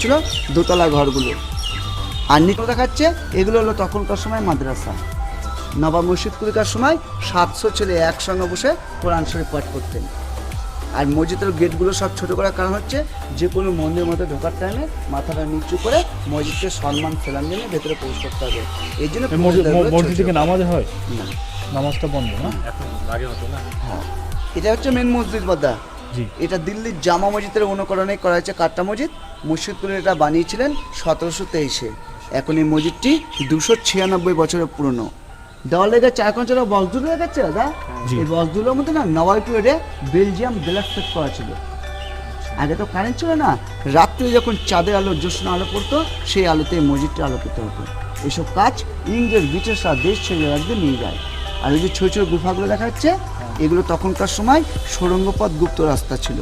ছিল দোতলা ঘরগুলো। আর নিচে দেখাচ্ছে এগুলো হলো তখনকার সময় মাদ্রাসা। নবাব মসজিদ কুলিকার সময় সাতশো ছেলে একসঙ্গে বসে কোরআন শরীফ পাঠ করতেন। আর মসজিদের গেটগুলো সব ছোট করার কারণ হচ্ছে যে কোনো মন্দির মধ্যে ঢোকার টাইমে মাথাটা নিচু করে মসজিদকে সম্মান সেলাম জন্য ভেতরে প্রবেশ করতে হবে। এই জন্য মসজিদ- থেকে নামাজ হয়? না, নামাজটা বন্ধ না? হ্যাঁ। এটা হচ্ছে মেন মসজিদ বদ্দা জি এটা দিল্লির জামা মসজিদের অনুকরণে করা হয়েছে কাট্টা মসজিদ। মুর্শিদপুরে এটা বানিয়েছিলেন সতেরোশো তেইশে। এখন এই মসজিদটি দুশো ছিয়ানব্বই বছরের পুরনো। দেওয়ালে গেছে এখন চলো বক্সদুলো দেখাচ্ছে দাদা। এই বক্সদুলোর মধ্যে না নবাই পিরিয়ডে বেলজিয়াম ব্ল্যাক সেট করা ছিল। আগে তো কারেন্ট ছিল না। রাত্রে যখন চাঁদের আলো জ্যোৎস্ন আলো পড়তো সেই আলোতে মসজিদটা আলোকিত হতো। এসব কাজ ইংরেজ ব্রিটিশরা দেশ ছেড়ে রাখতে নিয়ে যায়। আর ওই যে ছোট ছোট গুফাগুলো দেখা যাচ্ছে এগুলো তখনকার সময় সুড়ঙ্গপথ গুপ্ত রাস্তা ছিল।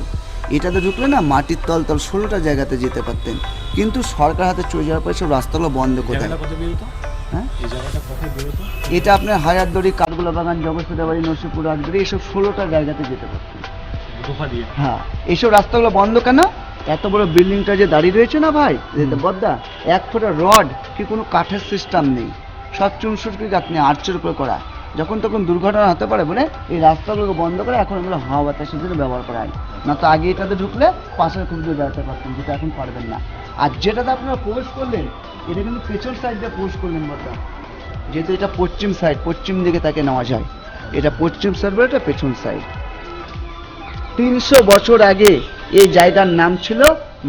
এটাতে ঢুকলে না মাটির তল তল ষোলোটা জায়গাতে যেতে পারতেন। কিন্তু সরকার হাতে চলে যাওয়ার পরে সব রাস্তাগুলো বন্ধ করে দেয়। হ্যাঁ? এটা আপনার হায়ারদড়ি কাঠগোলা বাগান জগৎসুদা বাড়ি নরসিংপুর রাজবাড়ি এইসব ষোলোটা জায়গাতে যেতে পারতেন। হ্যাঁ এইসব রাস্তাগুলো বন্ধ কেন? এত বড় বিল্ডিংটা যে দাঁড়িয়ে রয়েছে না ভাই? বদ্দা এক ফোটা রড কি কোনো কাঠের সিস্টেম নেই। সব চুনসুটকি গাছ নিয়ে আর্চের উপরে করা। যখন তখন দুর্ঘটনা হতে পারে বলে এই রাস্তাগুলোকে বন্ধ করে এখন এগুলো হাওয়া বাতাসের জন্য ব্যবহার করা হয়। না তো আগে এটাতে ঢুকলে পাশের খুব দূরে বেড়াতে পারতেন যেটা এখন পারবেন না। আর যেটাতে আপনারা প্রবেশ করলেন, এটা কিন্তু পেছন সাইড দিয়ে প্রবেশ করলেন বদ্দা যেহেতু এটা পশ্চিম সাইড পশ্চিম দিকে তাকে নেওয়া যায়। এটা পশ্চিম সাইড বলে এটা পেছন সাইড তিনশো বছর আগে এই জায়গার নাম ছিল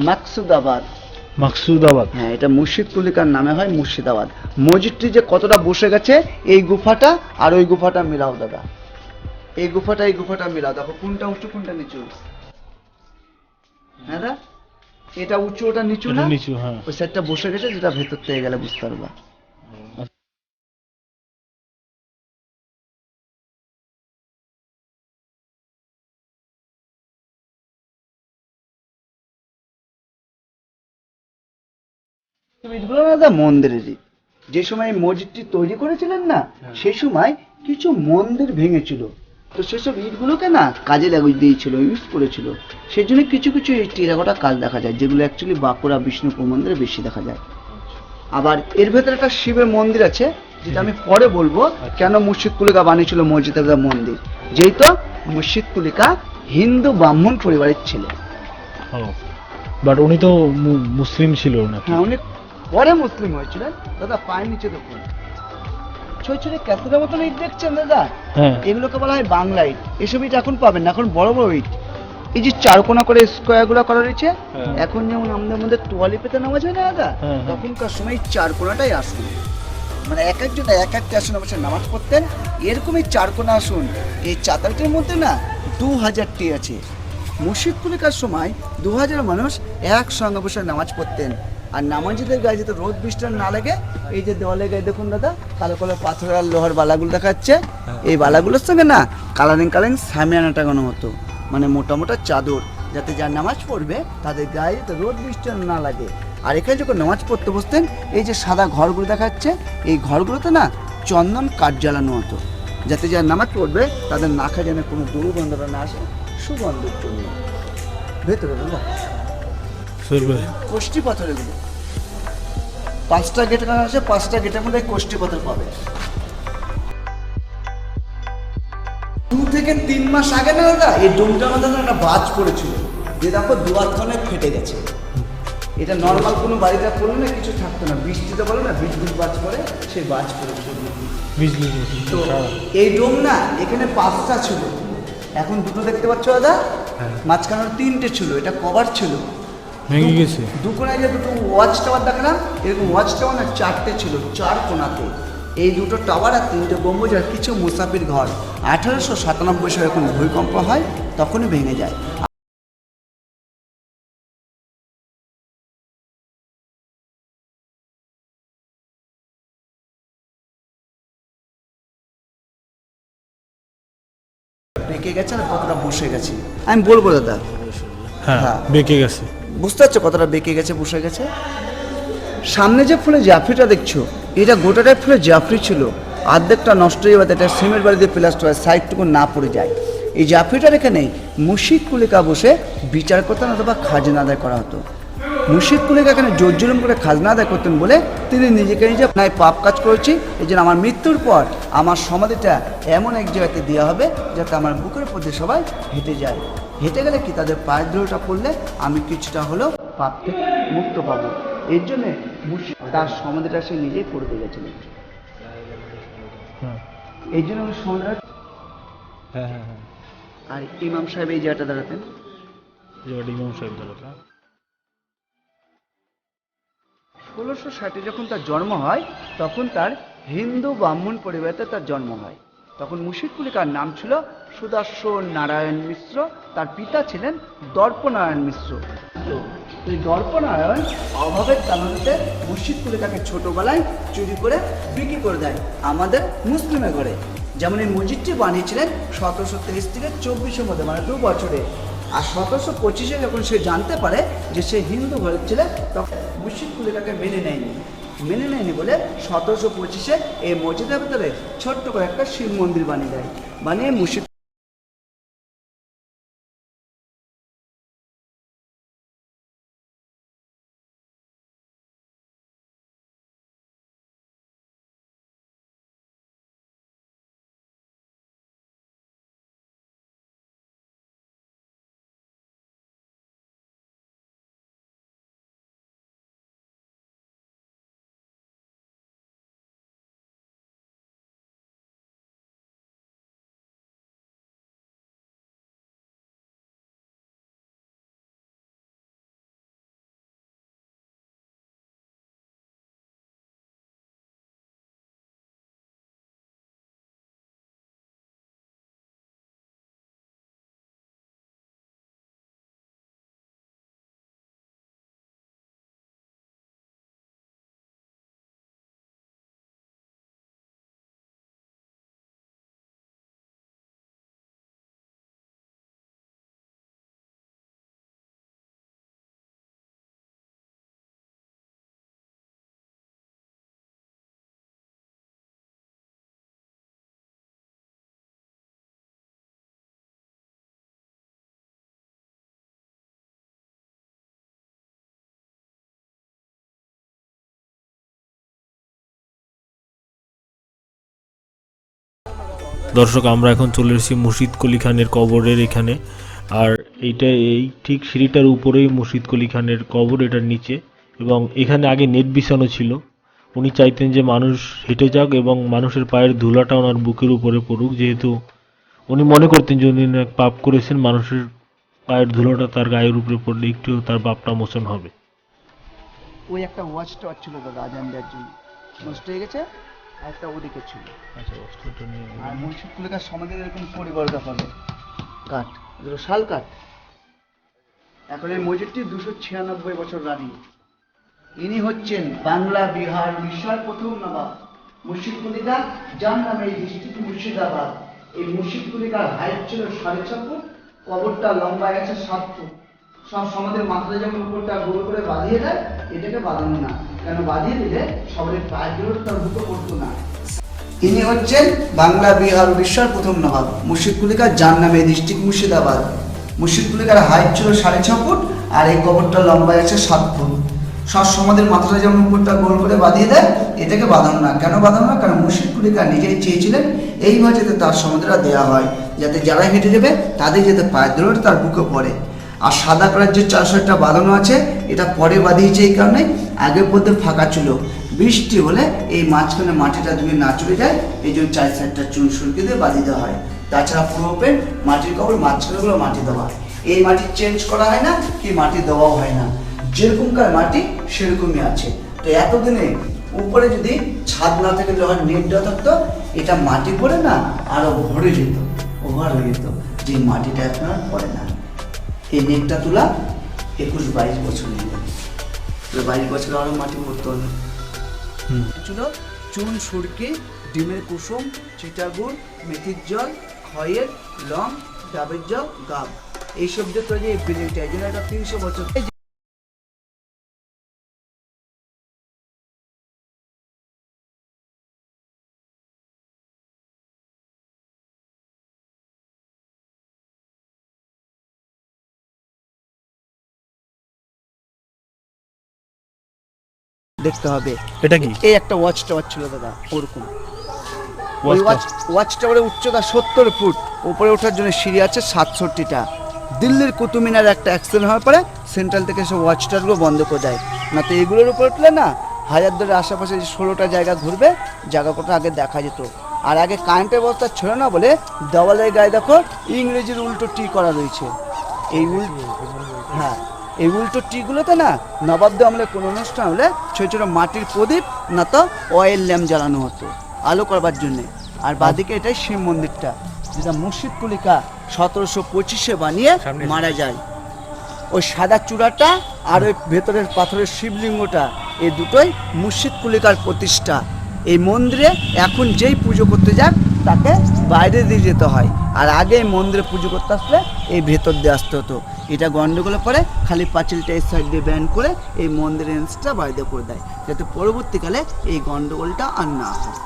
মাকসুদাবাদ। মাকসুদাবাদ। হ্যাঁ এটা মুর্শিদ কুলিকার নামে হয় মুর্শিদাবাদ। মসজিদটি যে কতটা বসে গেছে এই গুফাটা আর ওই গুফাটা মিলাও দাদা। এই গুফাটা এই গুফাটা মিলাও। দেখো কোনটা উঁচু কোনটা নিচু? হ্যাঁ এটা উঁচু ওটা নিচু না? নিচু হ্যাঁ। ওই সাইডটা বসে গেছে যেটা ভেতর থেকে গেলে বুঝতে পারবা। মন্দিরেরই যে সময় মসজিদটি তৈরি করেছিলেন না সেই সময় কিছু মন্দির ভেঙেছিল। তো সেসব ইটগুলোকে না কাজে লাগিয়ে দিয়েছিল ইউজ করেছিল। সেই জন্য কিছু কিছু এই টেরাকোটা কাজ দেখা যায় যেগুলো অ্যাকচুয়ালি বাঁকুড়া বিষ্ণুপুর মন্দিরে বেশি দেখা যায়। আবার এর ভেতরে একটা শিবের মন্দির আছে যেটা আমি পরে বলব কেন মুর্শিদ কুলিকা বানিয়েছিল মসজিদের মন্দির। যেহেতু মুর্শিদ কুলিকা হিন্দু ব্রাহ্মণ পরিবারের ছেলে। বাট উনি তো মুসলিম ছিল না হ্যাঁ উনি পরে মুসলিম হয়েছিলেন। দাদা পায়ের নিচে দেখুন। ছোট ছোট ক্যাথেড্রাল মতন ইট দেখছেন দাদা? হ্যাঁ। এগুলোকে বলা হয় বাংলা ইট। এসব ইট এখন পাবেন না এখন বড় বড় ইট। এই যে চারকোনা করে স্কোয়ারগুলো করা রয়েছে হ্যাঁ। এখন যেমন আমাদের মধ্যে তোয়ালি পেতে নামাজ হয় না দাদা? হ্যাঁ। তখনকার সময় এই চারকোনাটাই আসুন মানে এক একজন এক একটা আসনে বসে নামাজ পড়তেন। এরকমই চারকোনা আসুন। এই চাতালটির মধ্যে না দু হাজারটি আছে। মুর্শিদ কুলিকার সময় দু হাজার মানুষ একসঙ্গে বসে নামাজ পড়তেন। আর নামাজিদের গায়ে যাতে রোদ বৃষ্টি না লাগে এই যে দেওয়ালে গায়ে দেখুন দাদা কালো কালো পাথর আর লোহার বালাগুলো দেখাচ্ছে। এই বালাগুলোর সঙ্গে না কালারিং কালারিং সামিয়ানা টাঙানো হতো মানে মোটা মোটা চাদর যাতে যার নামাজ পড়বে তাদের গায়ে যাতে রোদ বৃষ্টি না লাগে। আর এখানে যখন নামাজ পড়তে বসতেন এই যে সাদা ঘরগুলো দেখাচ্ছে এই ঘরগুলোতে না চন্দন কাঠ জ্বালানো হতো যাতে যারা নামাজ পড়বে তাদের নাকে যেন কোনো দুর্গন্ধটা না আসে সুগন্ধের জন্য ভেতরে দাদা কোষ্টি পাথর এগুলো পাঁচটা গেট আছে পাঁচটা গেটের মধ্যে কোষ্টি পাথর পাবে। দু থেকে তিন মাস আগে না দাদা এই ডোমটার মধ্যে একটা বাজ পড়েছিল। যে দেখো দুয়ারখানে ফেটে গেছে। এটা নর্মাল কোনো বাড়িতে পড়লে না কিছু থাকতো না। বৃষ্টিতে বলে না বিদ্যুৎ বাজ পড়ে সেই বাজ পড়েছিল বিজলি তো এই ডোম না এখানে পাঁচটা ছিল। এখন দুটো দেখতে পাচ্ছ দাদা? মাঝখানে তিনটে ছিল এটা কভার ছিল। ভেঙে গেছে। দু কোনায় যে দুটো ওয়াচ টাওয়ার দেখালাম এরকম ওয়াচ টাওয়ার না চারটে ছিল চার কোনাতে। এই দুটো টাওয়ার আর তিনটে গম্বুজ আর কিছু মুসাফির ঘর। আঠারোশো সাতানব্বই সালে যখন ভূমিকম্প হয় তখনই ভেঙে যায়। বেঁকে গেছে আর কতটা বসে গেছে? আমি বলব দাদা। হ্যাঁ হ্যাঁ। বেঁকে গেছে। বুঝতে পারছ কতটা বেঁকে গেছে বসে গেছে? সামনে যে ফুলে জাফরিটা দেখছ, এটা গোটাটাই ফুলে জাফরি ছিল। অর্ধেকটা নষ্ট হয়ে যাবে এটা সিমেন্ট দিয়ে প্লাস্টার হয় সাইডটুকু না পড়ে যায়। এই জাফরিটার এখানে মুশিদ কুলিকা বসে বিচার করতেন অথবা খাজনা আদায় করা হতো। মুর্শিদ কুলিকা এখানে জোর জুলুম করে খাজনা আদায় করতেন বলে তিনি নিজেকে নিজে নাই পাপ কাজ করেছি। এই জন্য আমার মৃত্যুর পর আমার সমাধিটা এমন এক জায়গাতে দেওয়া হবে যাতে আমার বুকের প্রতি সবাই হেঁটে যায়। হেঁটে গেলে কি তাদের পায়ের ধুলোটা পড়লে? আমি কিছুটা হলেও পাপ থেকে মুক্ত পাবো। এর জন্যে তার সমাধিটা সে নিজেই করে দিয়ে গেছিলেন। হ্যাঁ এই জন্য আমি সমাধিটা হ্যাঁ হ্যাঁ হ্যাঁ। আর ইমাম সাহেব এই জায়গাটা দাঁড়াতেন। ইমাম সাহেব দাঁড়াতা ষোলোশো ষাটে যখন তার জন্ম হয় তখন তার হিন্দু ব্রাহ্মণ পরিবারেতে তার জন্ম হয়। তখন মুর্শিদকুলিকার নাম ছিল সুদর্শন নারায়ণ মিশ্র। তার পিতা ছিলেন দর্পনারায়ণ মিশ্র। এই দর্পনারায়ণ অভাবের কারণে মুর্শিদকুলিকাকে ছোটবেলায় চুরি করে বিক্রি করে দেয় আমাদের মুসলিমে ঘরে। যেমন এই মসজিদটি বানিয়েছিলেন সতেরোশো তেইশ থেকে চব্বিশের মধ্যে মানে দু বছরে। আর সতেরোশো পঁচিশে যখন সে জানতে পারে যে সে হিন্দু ঘরের ছেলে, তখন মুর্শিদ কুলিকাকে মেনে নেয়নি। মেনে নেয়নি বলে সতেরোশো পঁচিশে এই মসজিদের ভিতরে ছোট্ট করে একটা শিব মন্দির বানিয়ে দেয়। বানিয়ে মুর্শিদ দর্শক, আমরা এখন চলে এসেছি মুর্শিদ কলি খানের কবরের এখানে। আর এইটা এই ঠিক সিঁড়িটার উপরেই মুর্শিদ কলি খানের কবর, এটার নিচে। এবং এখানে আগে নেট বিছানো ছিল। উনি চাইতেন যে মানুষ হেঁটে যাক এবং মানুষের পায়ের ধুলাটা ওনার বুকের উপরে পড়ুক। যেহেতু উনি মনে করতেন যে উনি পাপ করেছেন, মানুষের পায়ের ধুলোটা তার গায়ের উপরে পড়লে একটু তার বাপটা মোচন হবে। ওই একটা ওয়াচ টাওয়ার ছিল দাদা, আজান দেওয়ার জন্য। নষ্ট হয়ে গেছে একটা ওদিকে ছিল। আচ্ছা অস্ত্রটা নিয়ে আর মুর্শিদ কুলিকার সমাধির এরকম পরিবর্তন হবে কাঠ এগুলো শাল কাঠ। এখন এই মসজিদটি দুশো ছিয়ানব্বই বছর রানী। ইনি হচ্ছেন বাংলা বিহার উড়িষ্যার প্রথম নবাব। মুর্শিদ কুলিকা যার নামে এই ডিস্ট্রিক্ট মুর্শিদাবাদ। এই মুর্শিদ কুলিকার হাইট ছিল সাড়ে ছ ফুট কবরটা লম্বা গেছে সাত ফুট। সব সমাজের মাথায় যেমন উপরটা গোল করে বাঁধিয়ে দেয় এটাকে বাঁধানো না। কেন বাঁধিয়ে দিলে সবাই বুকে পড়তো না। ইনি হচ্ছেন বাংলা বিহার উড়িষ্যার প্রথম নবাব মুর্শিদ কুলিকার যার নামে ডিস্ট্রিক্ট মুর্শিদাবাদ। মুর্শিদ কুলিকার হাইট ছিল সাড়ে ছ ফুট আর এই কবরটা লম্বা আছে সাত ফুট। সব সমাজের মাথাটা যেমন উপরটা গোল করে বাঁধিয়ে দেয়, এটাকে বাঁধানো না। কেন বাঁধানো না? কারণ মুর্শিদ কুলিকা নিজেই চেয়েছিলেন এইভাবে যাতে তার সমাধিটা দেওয়া হয়, যাতে যারা হেঁটে যাবে তাদের যাতে পায়ের দৌড় তার বুকে পড়ে। আর সাদা কালার যে চারশোটা বাঁধানো আছে এটা পরে বাঁধিয়েছে এই কারণে আগে পথে ফাঁকা ছিল। বৃষ্টি হলে এই মাঝখানে মাটিটা যদি না চলে যায়, এই জন্য চার সাইডটা চুন সুরকি দিয়ে বাঁধিয়ে দেওয়া হয়। তাছাড়া পুরো ওপেন, মাটির কবর মাঝখানেগুলো মাটি দেওয়া এই মাটি চেঞ্জ করা হয় না, কি মাটি দেওয়াও হয় না। যেরকমকার মাটি, সেরকমই আছে। তো এতদিনে উপরে যদি ছাদ না থেকে, যখন নেট থাকতো, এটা মাটি পড়ে না, আরও ভরে যেত, ওভার হয়ে যেত। যে মাটিটা এখন আর পড়ে না। এই নেটটা তোলা একুশ বাইশ বছর হয়ে বাইশ বছর আরও মাটি মরতে হবে। হুম। ছিল চুন সুরকি ডিমের কুসুম চিটাগুড় মেথির জল খয়ের লং ডাবের জল গাব। এইসব যে তৈরি এই এই জন্য এটা তিনশো বছর। দেখতে হবে। এটা কি? এই একটা ওয়াচ টাওয়ার ছিল দাদা ওরকম। ওই ওয়াচ ওয়াচ টাওয়ারের উচ্চতা সত্তর ফুট উপরে ওঠার জন্য সিঁড়ি আছে সাতষট্টিটা। দিল্লির কুতুব মিনার একটা অ্যাক্সিডেন্ট হওয়ার পরে সেন্ট্রাল থেকে সব ওয়াচ টাওয়ারগুলো বন্ধ করে দেয়। না তো এগুলোর উপর উঠলে না হাজার ধরে আশেপাশে যে ষোলোটা জায়গা ঘুরবে জায়গা কটা আগে দেখা যেত। আর আগে কারেন্টের ব্যবস্থা ছিল না বলে দেওয়ালের গায়ে দেখো ইংরেজির উল্টো টি করা রয়েছে। এই উল্টো হ্যাঁ। এই উল্টো টিগুলোতে না নবাবদের আমলে কোনো অনুষ্ঠান হলে ছোট ছোট মাটির প্রদীপ না তো অয়েল ল্যাম্প জ্বালানো হতো আলো করবার জন্যে। আর বাদিকে এটাই শিব মন্দিরটা যেটা মুর্শিদ কুলিকা সতেরোশো পঁচিশে বানিয়ে মারা যায়। ওই সাদা চূড়াটা আর ওই ভেতরের পাথরের শিবলিঙ্গটা এই দুটোই মুর্শিদ কুলিকার প্রতিষ্ঠা। এই মন্দিরে এখন যেই পুজো করতে যাক তাকে বাইরে দিয়ে যেতে হয়। আর আগে মন্দিরে পুজো করতে আসলে এই ভেতর দিয়ে আসতে হতো। এটা গন্ডগোলে পরে খালি পাঁচিলটা এই সাইড দিয়ে ব্যান করে এই মন্দিরের এন্সটা বাইরে করে দেয়, যাতে পরবর্তীকালে এই গন্ডগোলটা আর না হয়।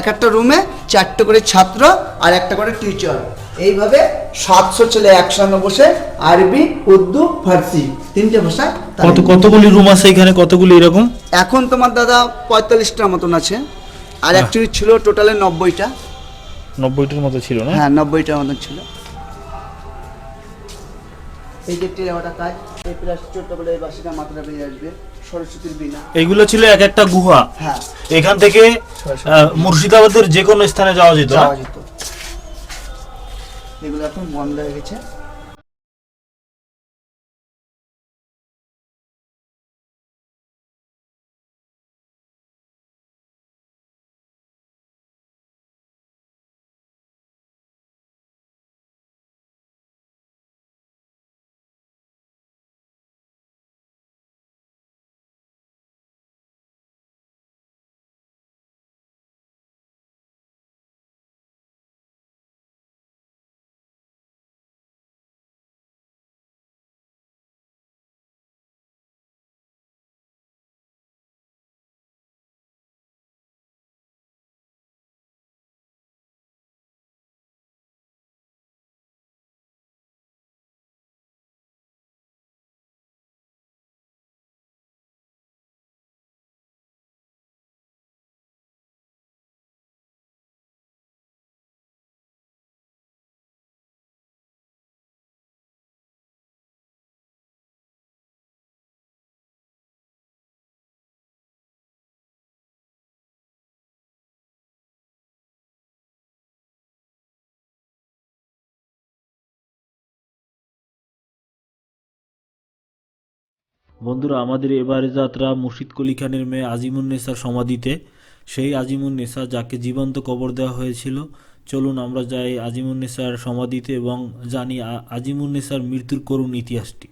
এক একটা রুমে চারটে করে ছাত্র আর একটা করে টিচার এইভাবে সাতশো ছেলে একসঙ্গে বসে আরবি উর্দু ফার্সি তিনটে তালিম কত কতগুলি রুম আছে এখানে? কতগুলি এরকম? এখন তোমার দাদা পঁয়তাল্লিশটার মতন আছে। আর অ্যাকচুয়ালি ছিল টোটালে নব্বইটা। নব্বইটার মতো ছিল না? হ্যাঁ নব্বইটার মতন ছিল। এই যে টেরাওয়াটা কাজ এই প্লাস ছোট্ট করে এই বাসিটা মাথাটা বেরিয়ে আসবে সরস্বতীর বিনা এইগুলো ছিল এক একটা গুহা? হ্যাঁ। এখান থেকে মুর্শিদাবাদের যে কোনো স্থানে যাওয়া যেত যাওয়া যেত। বন্ধ হয়ে গেছে। বন্ধুরা, আমাদের এবারে যাত্রা মুর্শিদ কলি খানের মেয়ে আজিমুন্নেসার সমাধিতে। সেই আজিমুন্নেসা যাকে জীবন্ত কবর দেওয়া হয়েছিল, চলুন আমরা যাই আজিমুন্নেসার সমাধিতে এবং জানি আজিমুন আজিমুন্নেসার মৃত্যুর করুণ ইতিহাসটি।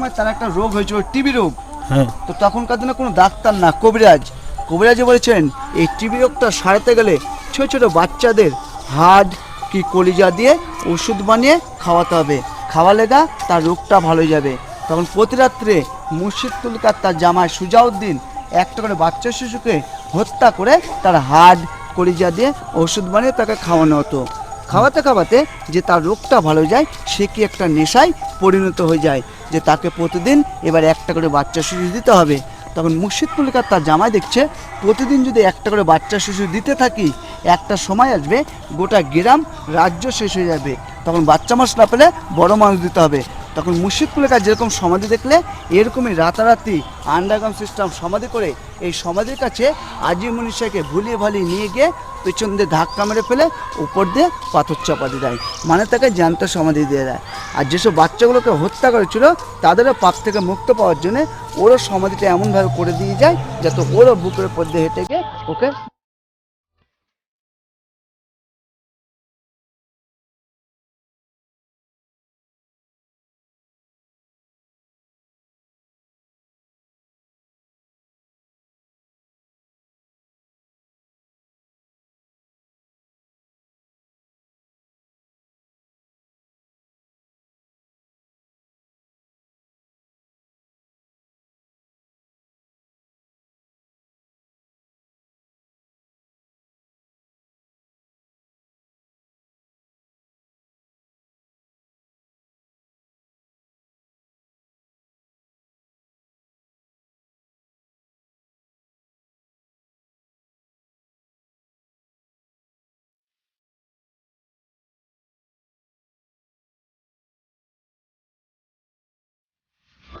তার একটা রোগ হয়েছিল টিবি রোগ। হ্যাঁ। তো তখনকার দিনে কোনো ডাক্তার না কবিরাজ। কবিরাজে বলেছেন এই টিবি রোগটা সারাতে গেলে ছোট ছোট বাচ্চাদের হাড় কি কলিজা দিয়ে ওষুধ বানিয়ে খাওয়াতে হবে। খাওয়ালে গা তার রোগটা ভালো যাবে। তখন প্রতি রাত্রে মুর্শিদ তুলকার তার জামাই সুজাউদ্দিন একটা করে বাচ্চা শিশুকে হত্যা করে তার হাড় কলিজা দিয়ে ওষুধ বানিয়ে তাকে খাওয়ানো হতো। খাওয়াতে খাওয়াতে যে তার রোগটা ভালো যায়, সে কি একটা নেশায় পরিণত হয়ে যায়, যে তাকে প্রতিদিন এবার একটা করে বাচ্চা শিশু দিতে হবে। তখন মুর্শিদ মল্লিকার তার জামাই দেখছে, প্রতিদিন যদি একটা করে বাচ্চা শিশু দিতে থাকি, একটা সময় আসবে, গোটা গ্রাম রাজ্য শেষ হয়ে যাবে। তখন বাচ্চা মাস না পেলে বড় মানুষ দিতে হবে। তখন মুর্শিদকুলের কাছে যেরকম সমাধি দেখলে, এরকমই রাতারাতি আন্ডারগ্রাউন্ড সিস্টেম সমাধি করে এই সমাধির কাছে আজি মনীষাকে ভুলিয়ে ভালিয়ে নিয়ে গিয়ে পেছন দিয়ে ধাক্কা মেরে ফেলে, উপর দিয়ে পাথর চাপা দিয়ে দেয়। মানে তাকে জ্যান্ত সমাধি দিয়ে দেয়। আর যেসব বাচ্চাগুলোকে হত্যা করেছিল, তাদেরও পাপ থেকে মুক্ত পাওয়ার জন্য ওরও সমাধিটা এমনভাবে করে দিয়ে যায়, যাতে ওরও বুকের উপর দিয়ে হেঁটে গিয়ে ওকে